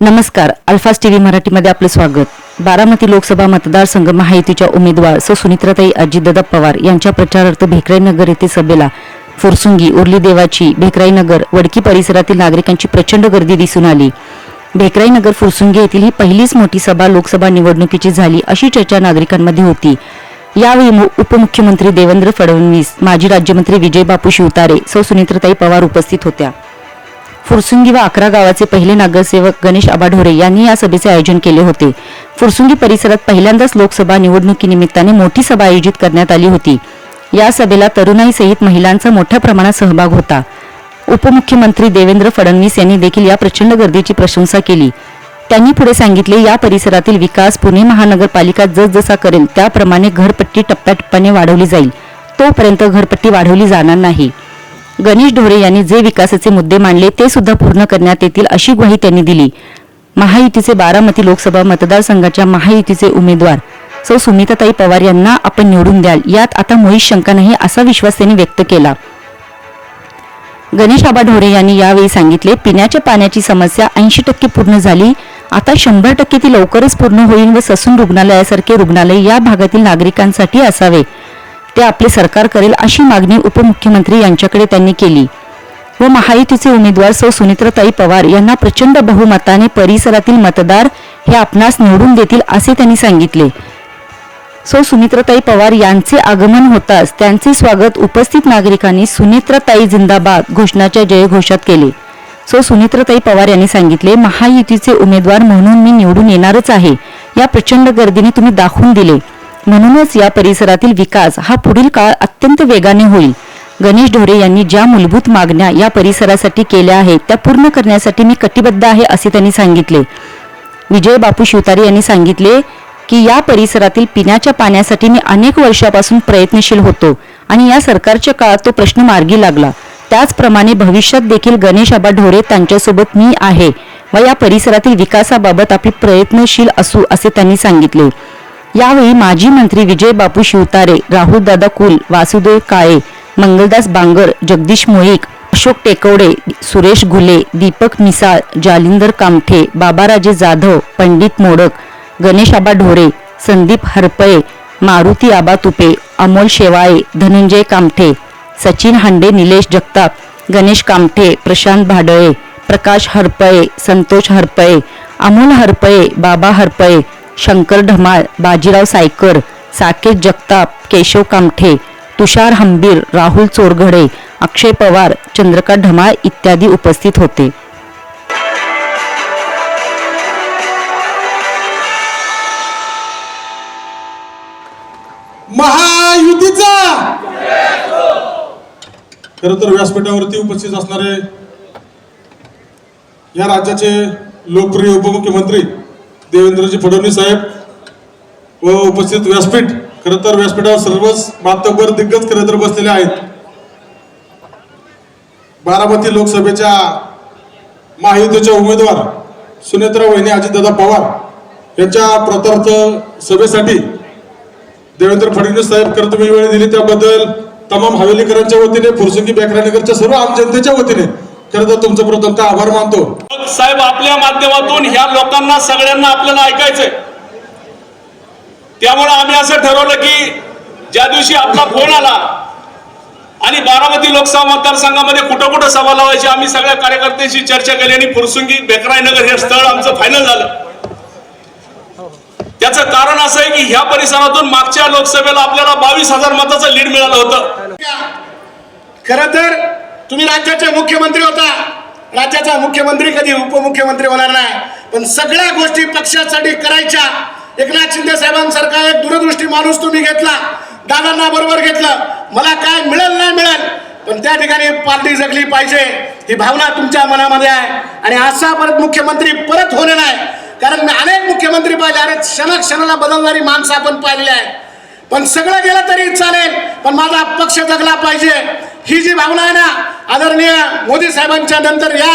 नमस्कार अल्फास T V मराठीमध्ये आपलं स्वागत. बारामती लोकसभा मतदारसंघ महायुतीच्या उमेदवार सौ सुनित्राताई अजितदादा पवार यांच्या प्रचारार्थ भेकराईनगर येथे सभेला फुरसुंगी उर्ली देवाची भेकराईनगर वडकी परिसरातील नागरिकांची प्रचंड गर्दी दिसून आली. भेकराईनगर फुरसुंगी येथील ही पहिलीच मोठी सभा लोकसभा निवडणुकीची झाली अशी चर्चा नागरिकांमध्ये होती. यावेळी उपमुख्यमंत्री देवेंद्र फडणवीस माजी राज्यमंत्री विजय बापू शिवतारे सौ सुनित्रताई पवार उपस्थित होत्या. फुरसुंगी व अकरा गावाचे पहिले नगरसेवक गणेश आबाढोरे यांनी या सभेचे आयोजन केले होते. फुरसुंगी परिसरात पहिल्यांदाच लोकसभा निवडणुकीनिमित्ताने मोठी सभा आयोजित करण्यात आली होती. या सभेला तरुणाईसहित महिलांचा मोठ्या प्रमाणात सहभाग होता. उपमुख्यमंत्री देवेंद्र फडणवीस यांनी देखील या प्रचंड गर्दीची प्रशंसा केली. त्यांनी पुढे सांगितले या परिसरातील विकास पुणे महानगरपालिका जसजसा करेल त्याप्रमाणे घरपट्टी टप्प्याटप्प्याने वाढवली जाईल. तोपर्यंत घरपट्टी वाढवली जाणार नाही. गणेश ढोरे यांनी जे विकासाचे मुद्दे मांडले ते सुद्धा पूर्ण करण्यात येतील अशी ग्वाही त्यांनी दिली. महायुतीचे बारामती लोकसभा मतदारसंघाच्या महायुतीचे उमेदवार सौ सुमिताताई पवार यांना आपण निवडून द्याल यात आता मुळीच शंका नाही असा विश्वास त्यांनी व्यक्त केला. गणेश आबा ढोरे यांनी यावेळी सांगितले पिण्याच्या पाण्याची समस्या ऐंशी टक्के पूर्ण झाली आता शंभर टक्के ती लवकरच पूर्ण होईल व ससून रुग्णालयासारखे रुग्णालय या भागातील नागरिकांसाठी असावे. ते आपले सरकार करेल अशी मागणी उपमुख्यमंत्री यांच्याकडे त्यांनी केली. व महायुतीचे उमेदवार सौ सुनित्रताई पवार यांना प्रचंड बहुमताने परिसरातील मतदार हे आपणास निवडून देतील असे त्यांनी सांगितले. सौ सुमित्रताई पवार यांचे आगमन होताच त्यांचे स्वागत उपस्थित नागरिकांनी सुनित्रताई जिंदाबाद घोषणाच्या जयघोषात केले. सो सुनित्रताई पवार यांनी सांगितले महायुतीचे उमेदवार म्हणून मी निवडून येणारच आहे. या प्रचंड गर्दीने तुम्ही दाखवून दिले. म्हणूनच या परिसरातील विकास हा पुढील काळ अत्यंत वेगाने होईल. गणेश ढोरे यांनी ज्या मूलभूत मागण्या या परिसरासाठी केल्या आहेत त्या पूर्ण करण्यासाठी मी कटिबद्ध आहे असे त्यांनी सांगितले. विजय बापू शिवतारे यांनी सांगितले की या परिसरातील पिण्याच्या पाण्यासाठी मी अनेक वर्षापासून प्रयत्नशील होतो आणि या सरकारच्या काळात तो प्रश्न मार्गी लागला. त्याचप्रमाणे भविष्यात देखील गणेश आबा ढोरे त्यांच्यासोबत मी आहे व या परिसरातील विकासाबाबत आपली प्रयत्नशील असू असे त्यांनी सांगितले. यावेळी माजी मंत्री विजय बापू शिवतारे राहुल दादा कुल वासुदेव काळे मंगलदास बांगर जगदीश मोईक अशोक टेकवडे सुरेश घुले दीपक मिसाळ जालिंदर कामठे बाबाराजे जाधव पंडित मोडक गणेश आबा ढोरे संदीप हरपळे मारुती आबा तुपे अमोल शेवाळे धनंजय कामठे सचिन हांडे निलेश जगताप गणेश कामठे प्रशांत भाडळे प्रकाश हरपळे संतोष हरपळे अमोल हरपळे बाबा हरपळे शंकर ढमाळ बाजीराव सायकर साकेत जगताप केशव कामठे तुषार हंबीर राहुल चोरघडे अक्षय पवार चंद्रकांत ढमाळ इत्यादी उपस्थित होते. महायुतीचा! खर तर व्यासपीठावरती उपस्थित असणारे या राज्याचे लोकप्रिय उपमुख्यमंत्री देवेंद्रजी फडणवीस साहेब व उपस्थित व्यासपीठ खरंतर तर व्यासपीठावर सर्वच मातबर दिग्गज खरं तर बसलेले आहेत. बारामती लोकसभेच्या महायुतीच्या उमेदवार सुनेत्रा वहिनी अजितदादा पवार यांच्या प्रतार्थ सभेसाठी देवेंद्र फडणवीस साहेब खरं तुम्ही वेळ दिली. त्याबद्दल तमाम हवेलीकरांच्या वतीने फुरसुंगी बेकरानगरच्या सर्व आम जनतेच्या वतीने खरं तर तुमचं प्रथमतः आभार मानतो? साहेब आपल्या माध्यमातून ह्या लोकांना सगळ्यांना आपल्याला ऐकायचंय. त्यामुळे आम्ही असं ठरवलं की ज्या दिवशी आपला फोन आला आणि बारामती लोकसभा मतदारसंघामध्ये कुठं कुठं सभा लावायची आम्ही सगळ्या कार्यकर्त्यांशी चर्चा केली आणि फुरसुंगी बेकराई नगर हे स्थळ आमचं फायनल झालं. त्याचं कारण असं आहे की ह्या परिसरातून मागच्या लोकसभेला आपल्याला बावीस हजार मताचं लीड मिळालं होतं. खर तर तुम्ही राज्याचे मुख्यमंत्री होता. राज्याचा मुख्यमंत्री कधी उपमुख्यमंत्री होणार नाही. पण सगळ्या गोष्टी पक्षासाठी करायच्या. एकनाथ शिंदे साहेबांसारखा एक दूरदृष्टी माणूस तुम्ही घेतला. दादांना बरोबर घेतलं. मला काय मिळेल नाही मिळेल? पण त्या ठिकाणी पार्टी जगली पाहिजे. ही भावना तुमच्या मनामध्ये आहे. आणि असा परत मुख्यमंत्री परत होणे नाही. कारण मी अनेक मुख्यमंत्री पाहिले. अनेक क्षणाक्षणाला बदलणारी माणसं आपण पाहिलेली आहेत. पण सगळं गेलं तरी चालेल. पण माझा पक्ष जगला पाहिजे. ही जी भावना आहे ना आदरणीय मोदी साहेबांच्या नंतर या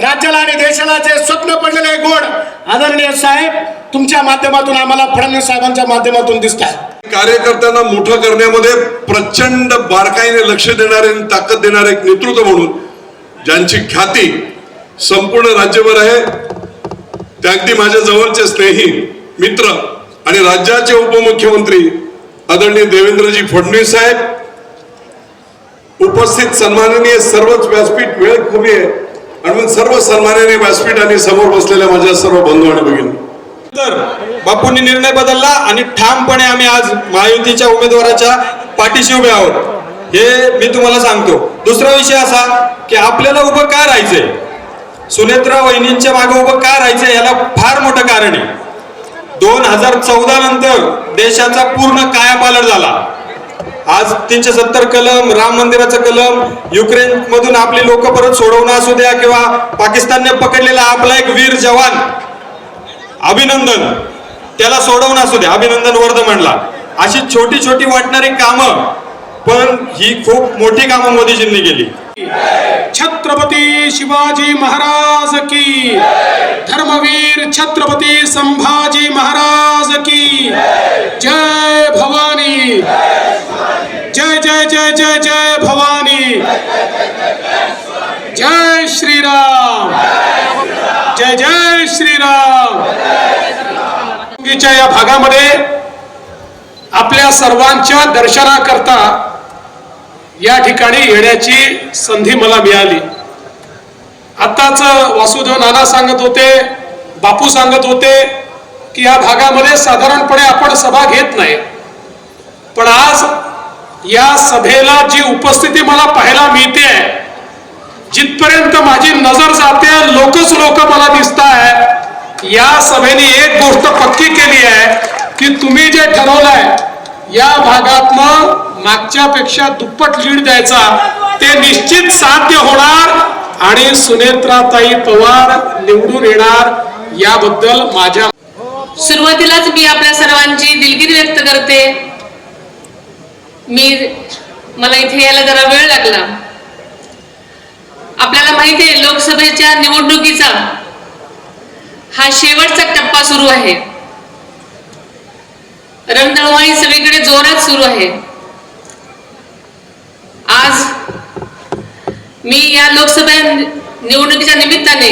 राज्याला आणि देशाला जे स्वप्न पडलेले गोड आदरणीय साहेब तुमच्या माध्यमातून आम्हाला फडणवीस साहेबांच्या माध्यमातून दिसत आहे कार्यकर्त्यांना मोठं करण्यामध्ये प्रचंड बारकाईने लक्ष देणारे आणि ताकद देणारे एक नेतृत्व म्हणून ज्यांची ख्याती संपूर्ण राज्यभर आहे ते अगदी माझ्या जवळचे स्नेही मित्र आणि राज्याचे उपमुख्यमंत्री आदरणीय देवेंद्रजी फडणवीस साहेब उपस्थित सन्माननीय सर्वच व्यासपीठ वेळ कमी आहे आणि मग सर्व सन्माननीय व्यासपीठ आणि समोर बसलेल्या माझ्या सर्व बंधू आणि भगिनी तर बापूंनी निर्णय बदलला आणि ठामपणे आम्ही आज महायुतीच्या उमेदवाराच्या पाठीशी उभे आहोत. हे मी तुम्हाला सांगतो. दुसरा विषय असा की आपल्याला उभं का राहायचंय? सुनेत्रा वहिनींच्या मागे उभं का राहायचंय याला फार मोठं कारण आहे. दोन हजार चौदा नंतर देशाचा पूर्ण कायापालट झाला. आज तीनशे सत्तर कलम राम मंदिराचं कलम युक्रेन मधून आपली लोक परत सोडवणं असू द्या किंवा पाकिस्तानने पकडलेला आपला एक वीर जवान अभिनंदन त्याला सोडवणं असू द्या अभिनंदन वर्ध म्हणला अशी छोटी छोटी वाटणारी कामं पण ही खूप मोठी कामं मोदीजींनी केली. छत्रपती शिवाजी महाराज की। धर्मवीर छत्रपती संभाजी महाराज की। जय भवानी। जय जय जय जय जय भवानी। जय श्रीराम। जय जय श्रीराम। या भागामध्ये आपल्या सर्वांच्या दर्शनाकरता या ठिकाणी येण्याची संधी मला मिळाली. आत्ताच वासुदेव नाना सांगत होते बापू सांगत होते की या भागामध्ये साधारणपणे आपण सभा घेत नाही. पण आज या सभेला जी उपस्थिती मला पाहायला मिळते जिथपर्यंत माझी नजर जाते लोकच लोक मला दिसत आहे या सभेने एक गोष्ट पक्की केली आहे की तुम्ही जे ठरवलंय या भागातनं मागच्या पेक्षा दुप्पट लीड द्यायचा. ते निश्चित साध्य होणार आणि सुनेत्राताई पवार निवडून येणार याबद्दल माझ्या सुरुवातीलाच मी आपल्या सर्वांची दिलगिरी व्यक्त करते. मी मला इथे यायला जरा वेळ लागला. आपल्याला माहिती आहे लोकसभेच्या निवडणुकीचा हा शेवटचा टप्पा सुरू आहे. रणदळवाणी सगळीकडे जोरात सुरू आहे आज मी या लोकसभा निवडणुकीच्या निमित्ताने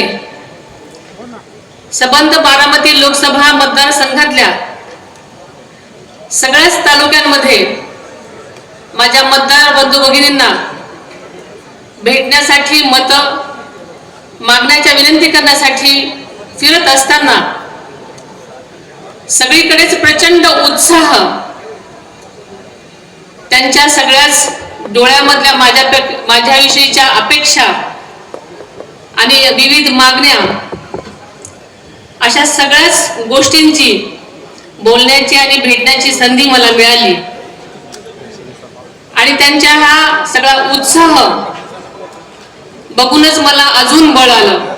सबंध बारामती लोकसभा मतदारसंघातल्या सगळ्याच तालुक्यांमध्ये माझ्या मतदार बंधू भगिनींना भेटण्यासाठी मतं मागण्याच्या विनंती करण्यासाठी फिरत असताना सगळीकडेच प्रचंड उत्साह त्यांच्या सगळ्याच डोळ्यामधल्या माझ्या माझ्याविषयीच्या अपेक्षा आणि विविध मागण्या अशा सगळ्याच गोष्टींची बोलण्याची आणि भेटण्याची संधी मला मिळाली. आणि त्यांच्या हा सगळा उत्साह बघूनच मला अजून बळ आलं.